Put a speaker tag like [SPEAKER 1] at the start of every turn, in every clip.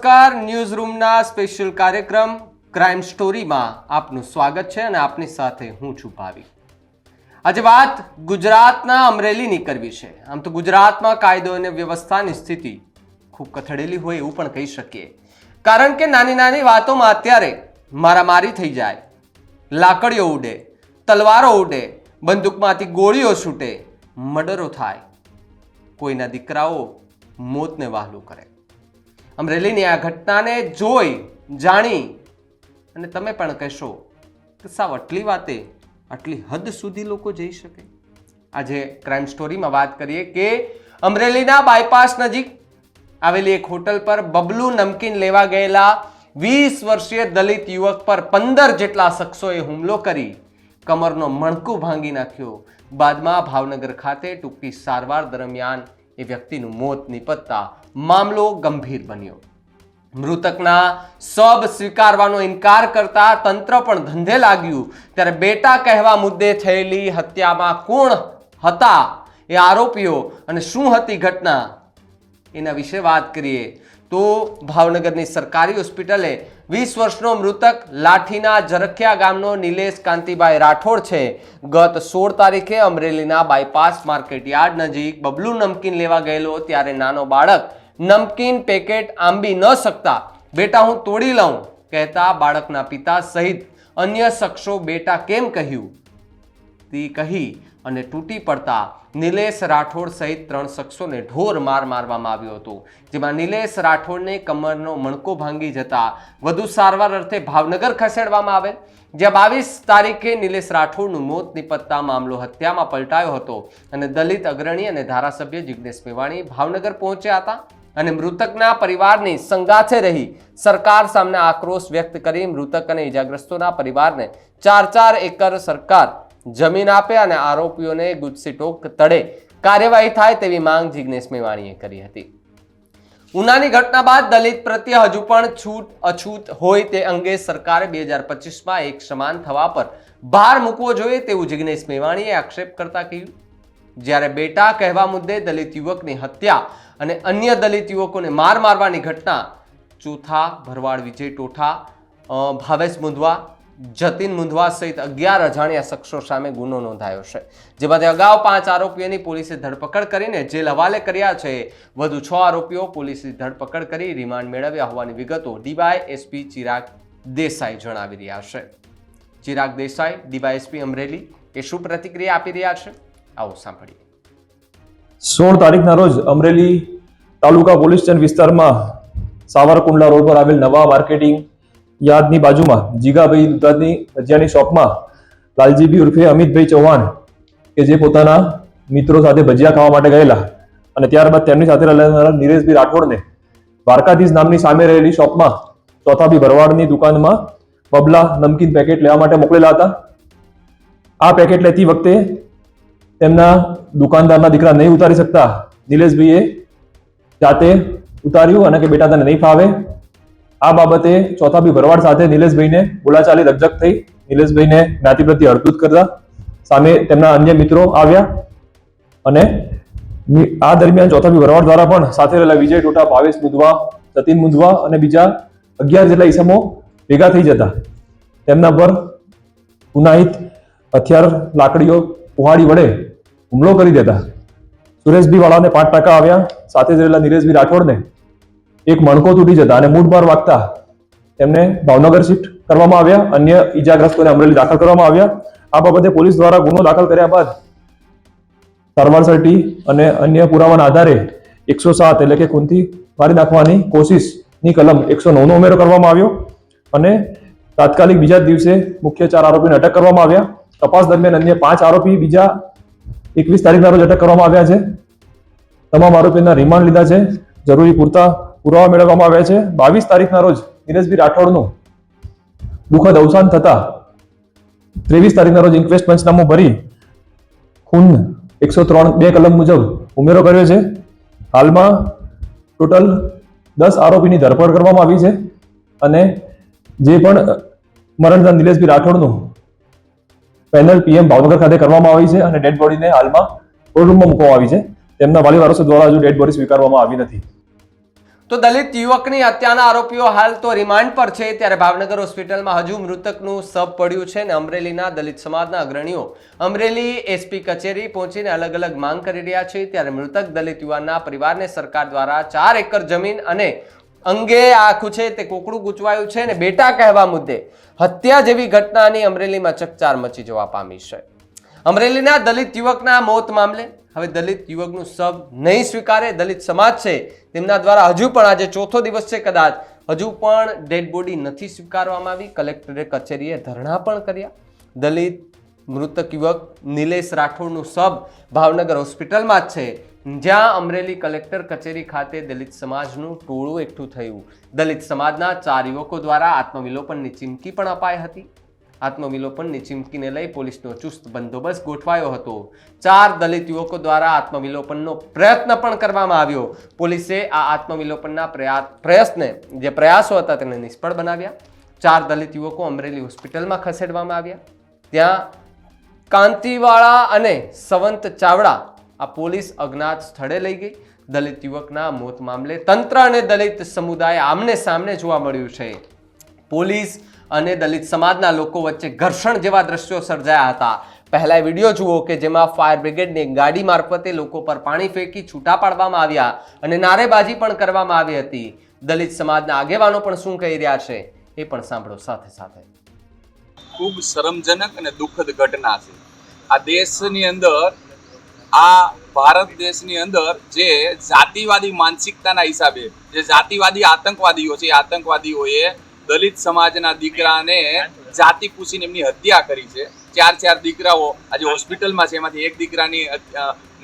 [SPEAKER 1] નમસ્કાર ન્યૂઝ રૂમના સ્પેશિયલ કાર્યક્રમ ક્રાઇમ સ્ટોરીમાં આપનું સ્વાગત છે અને આપની સાથે હું છું ભાવિક. આજે વાત ગુજરાતના અમરેલીની કરવી છે. આમ તો ગુજરાતમાં કાયદો અને વ્યવસ્થાની સ્થિતિ ખૂબ કથળેલી હોય એવું પણ કહી શકીએ. કારણ કે નાની નાની વાતોમાં અત્યારે મારામારી થઈ જાય, લાકડીઓ ઉડે, તલવારો ઉડે, બંદૂકમાંથી ગોળીઓ છૂટે, મર્ડરો થાય. કોઈના દીકરાઓ મોતને વહાલું કરે. અમરેલીની આ ઘટનાને જોઈ, જાણી અને તમે પણ કહેશો કે સાવ આટલી વાતે, આટલી હદ સુધી લોકો જઈ શકે. આજે ક્રાઇમ સ્ટોરીમાં વાત કરીએ કે અમરેલીના બાયપાસ નજીક આવેલી એક હોટલ પર બબલુ નમકીન લેવા ગયેલા વીસ વર્ષીય દલિત યુવક પર પંદર જેટલા શખ્સોએ હુમલો કરી કમરનો મણકું ભાંગી નાખ્યો. બાદમાં ભાવનગર ખાતે ટૂંકી સારવાર દરમિયાન એ વ્યક્તિનું મોત નિપજતા મામલો ગંભીર બન્યો. મૃતકના સબ સ્વીકારવાનો ઇનકાર કરતા તંત્ર પણ ધંધે લાગ્યું. ત્યારે બેટા કહેવા મુદ્દે થયેલી હત્યામાં કોણ હતા એ આરોપીઓ અને શું હતી ઘટના એના વિશે વાત કરીએ. તો ભાવનગરની સરકારી હોસ્પિટલે વીસ વર્ષનો મૃતક લાઠીના જરખિયા ગામનો નિલેશ કાંતિભાઈ રાઠોડ છે. ગત સોળ તારીખે અમરેલીના બાયપાસ માર્કેટ યાર્ડ નજીક બબલુ નમકીન લેવા ગયેલો ત્યારે નાનો બાળક નમકીન પેકેટ આંબી ન શકતા. બેટા, હું તોડી લઉં, કહેતા બાળકના પિતા સહિત અન્ય શખ્સો બેટા કેમ કહ્યું? તે કહી અને તૂટી પડતા નિલેશ રાઠોડ સહિત ત્રણ શખ્સોને ઢોર માર મારવામાં આવ્યો હતો, જેમાં નિલેશ રાઠોડને કમરનો મણકો ભાંગી જતા વધુ સારવાર અર્થે ભાવનગર ખસેડવામાં આવેલ, જ્યાં બાવીસ તારીખે નિલેશ રાઠોડનું મોત નિપજતા મામલો હત્યામાં પલટાયો હતો અને દલિત અગ્રણી અને ધારાસભ્ય જિજ્ઞેશ મેવાણી ભાવનગર પહોંચ્યા હતા અને મૃતકના પરિવારની સંગાથે રહી સરકાર સામે આક્રોશ વ્યક્ત કરી મૃતક અને ઇજાગ્રસ્તોના પરિવારને ચાર ચાર એકર સરકાર જમીન આપે અને આરોપીઓને ગુજસીટોક તળે. કાર્યવાહી થાય તેવી માંગ જિજ્ઞેશ મેવાણીએ કરી હતી. ઉનાની ઘટના બાદ દલિત પ્રત્યે હજુ પણ છૂટ અછૂત હોય તે અંગે સરકારે બે હજાર પચીસમાં એક સમાન થવા પર ભાર મૂકવો જોઈએ તેવું જિજ્ઞેશ મેવાણીએ આક્ષેપ કરતા કહ્યું. જ્યારે બેટા કહેવા મુદ્દે દલિત યુવકની હત્યા અને અન્ય દલિત યુવકોને માર મારવાની ઘટના, ચોથા ભરવાડ વિજય ટોઠા ભાવેશ મુંધવા જતીન મુંધવા સહિત અગિયાર અજાણ્યા શખ્સો સામે ગુનો નોંધાયો છે જેમાંથી અગાઉ પાંચ આરોપીઓની પોલીસે ધરપકડ કરીને જેલ હવાલે કર્યા છે. વધુ છ આરોપીઓ પોલીસે ધરપકડ કરી રિમાન્ડ મેળવ્યા હોવાની વિગતો ડીવાય એસપી ચિરાગ દેસાઈ જણાવી રહ્યા છે. ચિરાગ દેસાઈ, ડીવાયએસપી અમરેલી એ શું પ્રતિક્રિયા આપી રહ્યા છે? આવો સાંભળીએ.
[SPEAKER 2] સોળ તારીખના રોજ અમરેલી તાલુકા પોલીસ સ્ટેશન વિસ્તારમાં સાવરકુંડલા રોડ પર આવેલ નવા માર્કેટિંગ યાર્ડની બાજુમાં જીગાભાઈ દુધાની ભજીયાની શોપમાં લાલજીભાઈ ઉર્ફે અમિતભાઈ ચૌહાણ કે જે પોતાના મિત્રો સાથે ભજીયા ખાવા માટે ગયેલા. અને ત્યારબાદ તેમની સાથે રહેલા નિરેશભાઈ રાઠોડને દ્વારકાધીશ નામની સામે રહેલી શોપમાં ચોથાભી ભરવાડની દુકાનમાં બબલા નમકીન પેકેટ લેવા માટે મોકલેલા હતા. આ પેકેટ લેતી વખતે તેમના દુકાનદારના દીકરા નહીં ઉતારી શકતા. નિલેશભાઈએ જાતે ઉતાર્યું અને કે બેટા તને નહીં ફાવે. આ બાબતે ચોથા બી ભરવાડ સાથે નિલેશભાઈને બોલાચાલી રજક થઈ નિલેશભાઈને જ્ઞાતિ પ્રત્યે હળદૂત કરતા સામે તેમના અન્ય મિત્રો આવ્યા અને આ દરમિયાન ચોથા બી ભરવાડ દ્વારા પણ સાથે રહેલા વિજય ટોટા, ભાવેશ મુદવા સતીન મુદવા અને બીજા અગિયાર જેટલા ઈસમો ભેગા થઈ જતા. તેમના પર ગુનાહિત હથિયાર, લાકડીઓ, કુહાડી વડે હુમલો કરી દેતા. સુરેશભાઈ વાળાને પાંચ ટકા આવ્યા. સાથે જ રહેલા નીરેશભાઈ રાઠોડને એક મણકો તૂટી જતા અને મૂઢમાર વાગતા તેમને ભાવનગર શિફ્ટ કરવામાં આવ્યા. અન્ય ઈજાગ્રસ્તોને અમરેલી દાખલ કરવામાં આવ્યા. આ બાબતે પોલીસ દ્વારા ગુનો દાખલ કર્યા બાદ સારવાર સર્ટી અને અન્ય પુરાવાના આધારે એકસો સાત એટલે કે ખૂનથી મારી નાખવાની કોશિશની કલમ એકસો નવનો ઉમેરો કરવામાં આવ્યો અને તાત્કાલિક બીજા દિવસે મુખ્ય ચાર આરોપીને અટક કરવામાં આવ્યા. તપાસ દરમિયાન અન્ય પાંચ આરોપી બીજા એકવીસ તારીખના રોજ અટક કરવામાં આવ્યા છે. તમામ આરોપીના રિમાન્ડ લીધા છે. જરૂરી પૂરતા પુરાવા મેળવવામાં આવ્યા છે. બાવીસ તારીખના રોજ નિરેશભાઈ રાઠોડનું દુઃખદ અવસાન થતા ત્રેવીસ તારીખના રોજ ઇન્ક્વેસ્ટ પંચનામું ભરી ખૂન એકસો ત્રણ બે કલમ મુજબ ઉમેરો કર્યો છે. હાલમાં ટોટલ દસ આરોપીની ધરપકડ કરવામાં આવી છે અને જે પણ મરણદાન નિલેશભાઈ રાઠોડનું પેનલ પીએમ ભાવનગર ખાતે કરવામાં આવી છે અને ડેડ બોડીને હાલમાં કોર્ટરૂમમાં મૂકવામાં આવી છે. તેમના વાલી વારસો દ્વારા હજુ ડેડ બોડી સ્વીકારવામાં આવી નથી.
[SPEAKER 1] તો દલિત યુવકની હત્યાના આરોપીઓ હાલ તો રિમાન્ડ પર છે. ત્યારે ભાવનગર હોસ્પિટલમાં હજુ મૃતકનું શબ પડ્યું છે અને અમરેલીના દલિત સમાજના અગ્રણીઓ અમરેલી એસપી કચેરી પહોંચીને અલગ અલગ માંગ કરી રહ્યા છે. ત્યારે મૃતક દલિત યુવાનના પરિવારને સરકાર દ્વારા ચાર એકર જમીન અને અંગે આખું છે તે કોકડું ગૂંચવાયું છે અને બેટા કહેવા મુદ્દે હત્યા જેવી ઘટનાની અમરેલીમાં ચકચાર મચી જવા પામી છે. અમરેલીના દલિત યુવકના મોત મામલે હવે દલિત યુવકનું શબ નહીં સ્વીકારે, દલિત સમાજ છે, તેમના દ્વારા હજુ પણ આજે ચોથો દિવસ છે કદાચ. હજુ પણ ડેડ બોડી નથી સ્વીકારવામાં આવી. કલેક્ટરે કચેરીએ ધરણા પણ કર્યા. દલિત મૃતક યુવક નિલેશ રાઠોડનું શબ ભાવનગર હોસ્પિટલમાં જ છે. જ્યાં અમરેલી કલેક્ટર કચેરી ખાતે દલિત સમાજનું ટોળું એકઠું થયું. દલિત સમાજના ચાર યુવકો દ્વારા આત્મવિલોપનની ચીમકી પણ અપાઈ હતી. આત્મવિલોપનની ચીમકીને લઈ પોલીસનો ચુસ્ત બંદોબસ્ત ગોઠવાયો હતો. ચાર દલિત યુવકો દ્વારા આત્મવિલોપનનો પ્રયત્ન પણ કરવામાં આવ્યો. પોલીસે આ આત્મવિલોપનના પ્રયા પ્રયાસને જે પ્રયાસો હતા તેને નિષ્ફળ બનાવ્યા. ચાર દલિત યુવકો અમરેલી હોસ્પિટલમાં ખસેડવામાં આવ્યા. ત્યાં કાંતિવાળા અને સવંત ચાવડા આ પોલીસ અજ્ઞાત સ્થળે લઈ ગઈ. દલિત યુવકના મોત મામલે તંત્ર અને દલિત સમુદાય આમને સામને જોવા મળ્યું છે. પોલીસ અને દલિત સમાજના લોકો વચ્ચે ઘર્ષણ જેવા દ્રશ્યો સર્જાયા હતા. પહેલા વીડિયો જુઓ કે જેમાં ફાયર બ્રિગેડની ગાડી મારફતે લોકો પર પાણી ફેંકી છૂટા પાડવામાં આવ્યા અને નારેબાજી પણ કરવામાં આવી હતી. દલિત સમાજના આગેવાનો પણ શું કહી રહ્યા છે એ પણ સાંભળો સાથે સાથે.
[SPEAKER 3] ખૂબ શરમજનક અને દુઃખદ ઘટના છે. આ દેશની અંદર, આ ભારત દેશની અંદર જે જાતિવાદી માનસિકતાના હિસાબે, જે જાતિવાદી આતંકવાદીઓ છે આતંકવાદીઓએ દલિત સમાજના દીકરાને જાતિ પૂછીને એમની હત્યા કરી છે. ચાર ચાર દીકરાઓ આજે હોસ્પિટલમાં છે. એમાંથી એક દીકરાની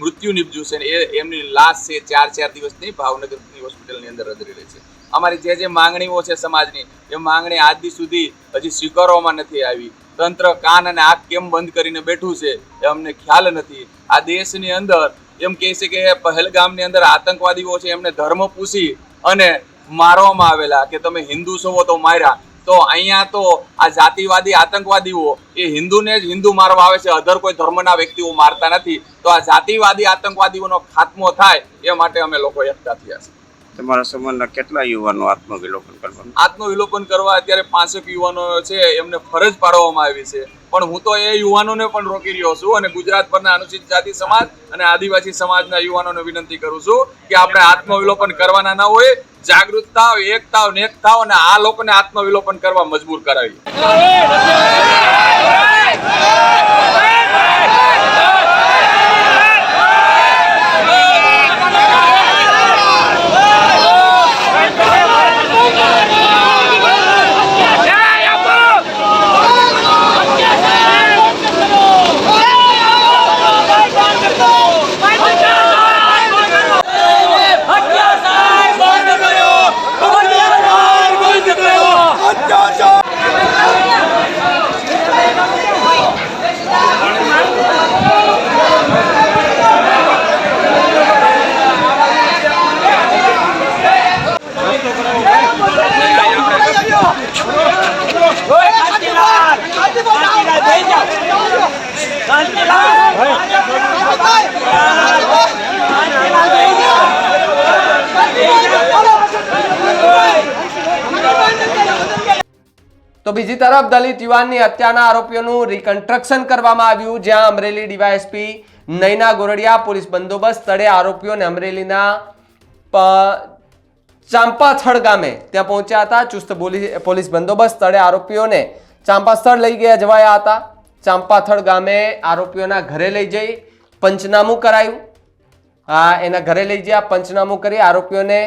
[SPEAKER 3] મૃત્યુ નિપજ્યું છે એ, એમની લાશ છે ચાર ચાર દિવસની ભાવનગરની હોસ્પિટલની અંદર અધરી રહી છે. અમારી જે જે માંગણીઓ છે સમાજની, એ માંગણી આજ સુધી હજી સ્વીકારવામાં નથી આવી. તંત્ર કાન અને આંખ કેમ બંધ કરીને બેઠું છે એ અમને ખ્યાલ નથી. આ દેશની અંદર એમ કહે છે કે પહેલગામની અંદર આતંકવાદીઓ છે, એમને ધર્મ પૂછી અને મારવામાં આવેલા કે તમે હિન્દુ છો તો માર્યા. તો અહીંયા તો આ જાતિવાદી આતંકવાદીઓ એ હિન્દુને જ હિન્દુ મારવા આવે છે. અધર કોઈ ધર્મના વ્યક્તિઓ મારતા નથી. તો આ જાતિવાદી આતંકવાદીઓનો ખાત્મો થાય એ માટે અમે લોકો એકઠા થયા છે.
[SPEAKER 4] તમારા સમાજના કેટલા યુવાનો આત્મવિલોપન કરવા
[SPEAKER 3] આત્મવિલોપન કરવા અત્યારે પાંસઠ યુવાનો છે. એમને ફરજ પાડવામાં આવી છે. પણ હું તો એ યુવાનોને પણ રોકી રહ્યો છું અને ગુજરાત પરના અનુસૂચિત જાતિ સમાજ અને આદિવાસી સમાજના યુવાનોને વિનંતી કરું છું કે આપણે આત્મવિલોપન કરવાના ના હોય જાગૃત થાવ એક થાવ નેક થાવ અને આ લોકોને આત્મવિલોપન કરવા મજબૂર કરાવી
[SPEAKER 1] તો બીજી તરફ દલિત યુવાનની હત્યાના આરોપીઓનું રિકન્સ્ટ્રક્શન કરવામાં આવ્યું, જ્યાં અમરેલી ડીવાયએસપી નૈના ગોરડિયા પોલીસ બંદોબસ્ત સ્થળે આરોપીઓને અમરેલીના ચાંપાથળ ગામે ત્યાં પહોંચ્યા હતા. ચુસ્ત પોલીસ બંદોબસ્ત સ્થળે આરોપીઓને ચાંપાસ્થળ લઈ ગયા જવાયા હતા. ચાંપાથળ ગામે આરોપીઓના ઘરે લઈ જઈ પંચનામું કરાયું. આ એના ઘરે લઈ ગયા પંચનામું કરી આરોપીઓને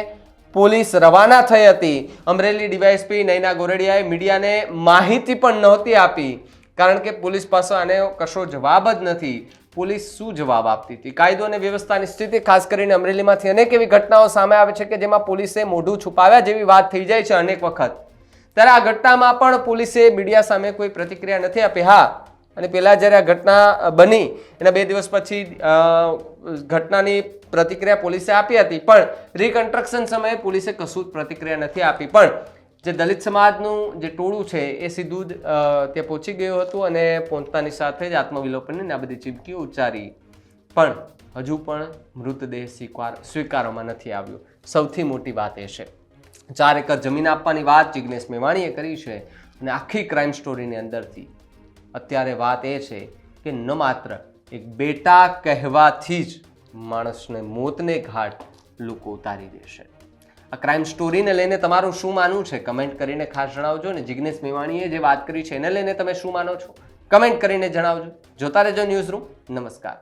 [SPEAKER 1] પોલીસ રવાના થઈ હતી. અમરેલી ડીવાયએસપી નૈના ગોરડિયાએ મીડિયાને માહિતી પણ નહોતી આપી, કારણ કે પોલીસ પાસે આને કશો જવાબ જ નથી. પોલીસ શું જવાબ આપતી હતી? કાયદો અને વ્યવસ્થાની સ્થિતિ, ખાસ કરીને અમરેલીમાંથી અનેક એવી ઘટનાઓ સામે આવે છે કે જેમાં પોલીસે મોઢું છુપાવ્યા જેવી વાત થઈ જાય છે અનેક વખત. ત્યારે આ ઘટનામાં પણ પોલીસે મીડિયા સામે કોઈ પ્રતિક્રિયા નથી આપી. હા અને પહેલાં જ્યારે આ ઘટના બની એના બે દિવસ પછી ઘટનાની પ્રતિક્રિયા પોલીસે આપી હતી, પણ રિકન્સ્ટ્રક્શન સમયે પોલીસે કશું જ પ્રતિક્રિયા નથી આપી. પણ જે દલિત સમાજનું જે ટોળું છે એ સીધું જ ત્યાં પહોંચી ગયું હતું અને પહોંચતાની સાથે જ આત્મવિલોપનની આ બધી ચીમકીઓ ઉચ્ચારી. પણ હજુ પણ મૃતદેહ સ્વીકાર, સ્વીકારવામાં નથી આવ્યો. સૌથી મોટી વાત એ છે. ચાર એકર જમીન આપવાની વાત જિજ્ઞેશ મેવાણીએ કરી છે અને આખી ક્રાઇમ સ્ટોરીની અંદરથી અત્યારે વાત એ છે કે ન માત્ર એક બેટા કહેવાથી જ માણસને મોતને ઘાટ લોકો ઉતારી દેશે આ ક્રાઇમ સ્ટોરીને લઈને તમારું શું માનવું છે? કમેન્ટ કરીને ખાસ જણાવજો ને જિગ્નેશ મેવાણીએ જે વાત કરી છે એને લઈને તમે શું માનો છો? કમેન્ટ કરીને જણાવજો. જોતા રહેજો ન્યૂઝ રૂમ નમસ્કાર.